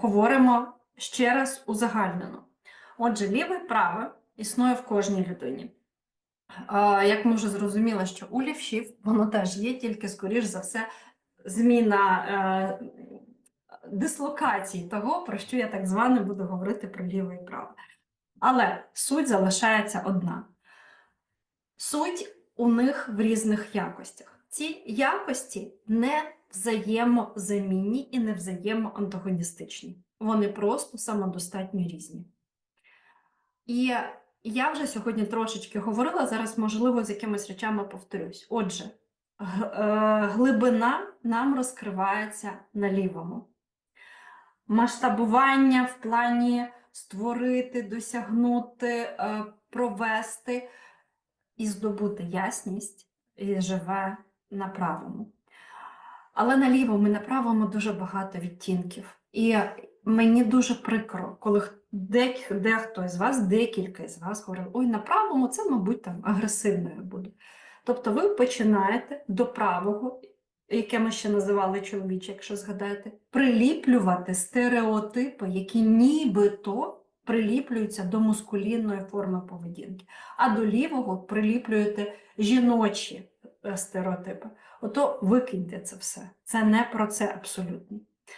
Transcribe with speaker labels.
Speaker 1: говоримо ще раз узагальнено. Отже, ліве праве існує в кожній людині. Як ми вже зрозуміли, що у лівшів воно теж є, тільки, скоріш за все, зміна е, дислокації того, про що я так зване буду говорити про ліве і праве. Але суть залишається одна. Суть у них в різних якостях. Ці якості не взаємозамінні і не взаємоантагоністичні. Вони просто самодостатньо різні. І я вже сьогодні трошечки говорила, зараз, можливо, з якимись речами повторюсь. Отже, е, глибина нам розкривається на лівому. Масштабування в плані створити, досягнути, е, провести і здобути ясність і живе на правому. Але на лівому і на правому дуже багато відтінків. І мені дуже прикро, коли дехто з вас, декілька з вас говорив, ой, на правому це, мабуть, там агресивною буде. Тобто ви починаєте до правого, яке ми ще називали чоловіче, якщо згадаєте, приліплювати стереотипи, які нібито приліплюються до мускулінної форми поведінки, а до лівого приліплюєте жіночі стереотипи. Ото викиньте це все. Це не про це абсолютно.